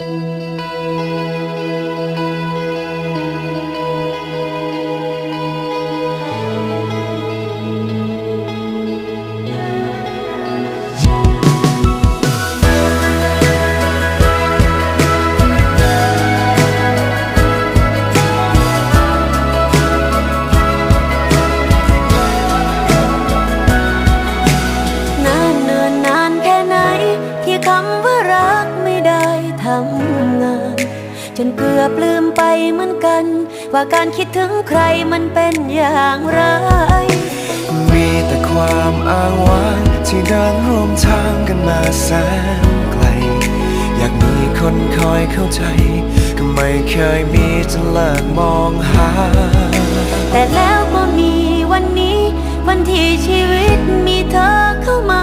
นำงาน จนเกือบลืมไปเหมือนกัน ว่าการคิดถึงใครมันเป็นอย่างไร มีแต่ความอ้างว้างที่เดินร่วมทางกันมาแสนไกล อยากมีคนคอยเข้าใจ ก็ไม่เคยมีจนเลิกมองหา แต่แล้วก็มีวันนี้ วันที่ชีวิตมีเธอเข้ามา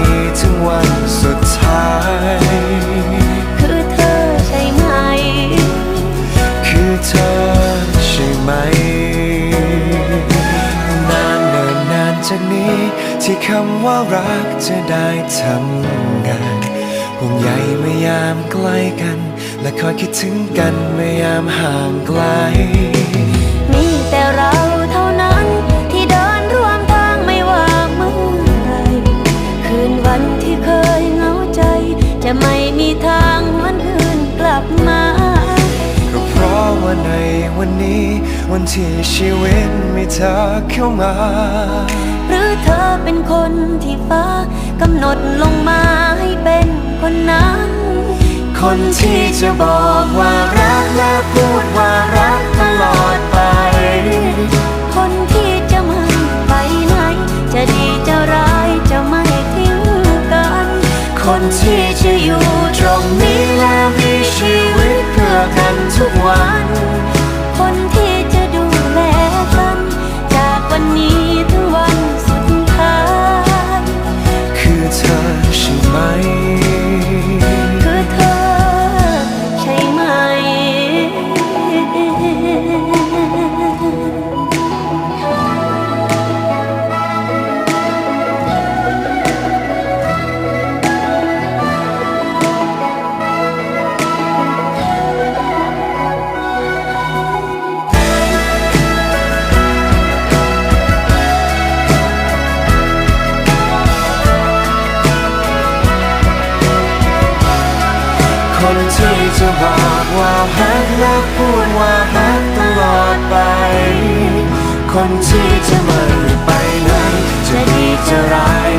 ้ ไหม นานเนินนานจากนี้ ที่คำว่ารักจะได้ทำงานห่วงใยเมื่อยามใกล้กัน และคอยคิดถึงกันเมื่อยามห่างไกล มีแต่เราเท่านั้นที่เดินร่วมทางไม่ว่าเมื่อไร คืนวันที่เคยเหงาใจ จะไม่มีทาง ในวันนี้ วันที่ชีวิตมีเธอเข้ามา หรือเธอเป็นคนที่ฟ้ากำหนดลงมาให้เป็นคนนั้น คนที่จะบอกว่ารักและพูดว่ารักตลอดไป คนที่จะไม่ไปไหน จะดีจะร้ายจะไม่ทิ้งกัน คนที่จะอยู่ตรงนี้และมีชีวิต พื่อกันทุกวันคนที่ จะบอกว่าฮักและพูดว่าฮักตลอดไป คนที่จะไม่ไปไหนจะดีจะร้าย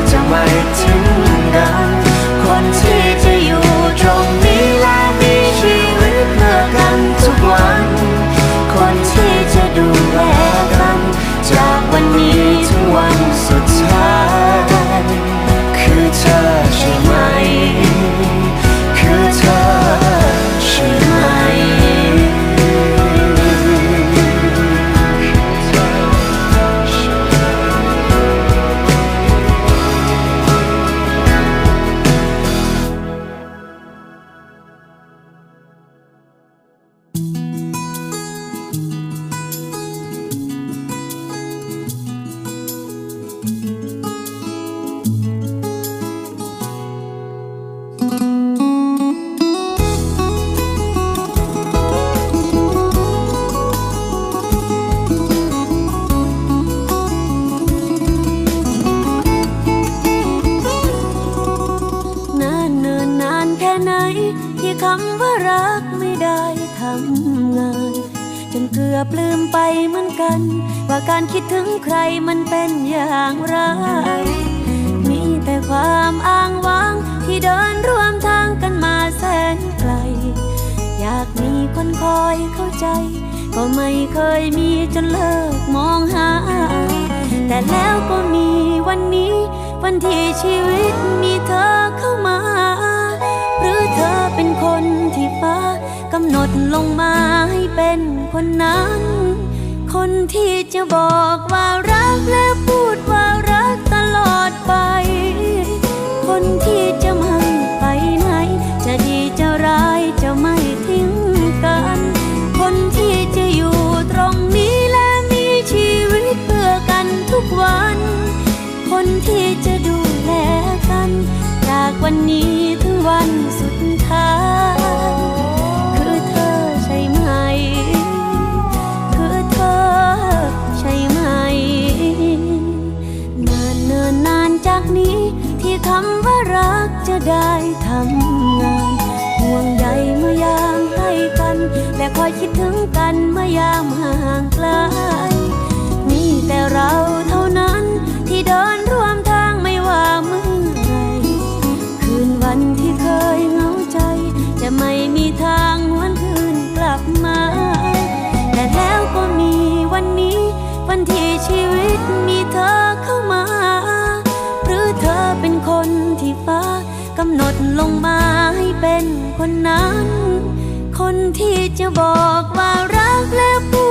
ไหน ที่คำว่ารักไม่ได้ทำงาน จนเกือบลืมไปเหมือนกัน ว่าการคิดถึงใครมันเป็นอย่างไร มีแต่ความอ้างว้าง ที่เดินร่วมทางกันมาแสนไกล อยากมีคนคอยเข้าใจ ก็ไม่เคยมีจนเลิกมองหา แต่แล้วก็มีวันนี้ วันที่ชีวิตมีเธอเข้ามา หนดลงมาให้เป็นคนนั้น คนที่จะบอกว่ารักและพูดว่ารักตลอดไป คนที่จะไม่ไปไหน จะดีจะร้ายจะไม่ทิ้งกัน คนที่จะอยู่ตรงนี้และมีชีวิตเพื่อกันทุกวัน คนที่จะดูแลกัน จากวันนี้ถึงวันสุดท้าย ได้ทำำหนดลงมาให้เป็นคนนั้น คนที่จะบอกว่ารักและพู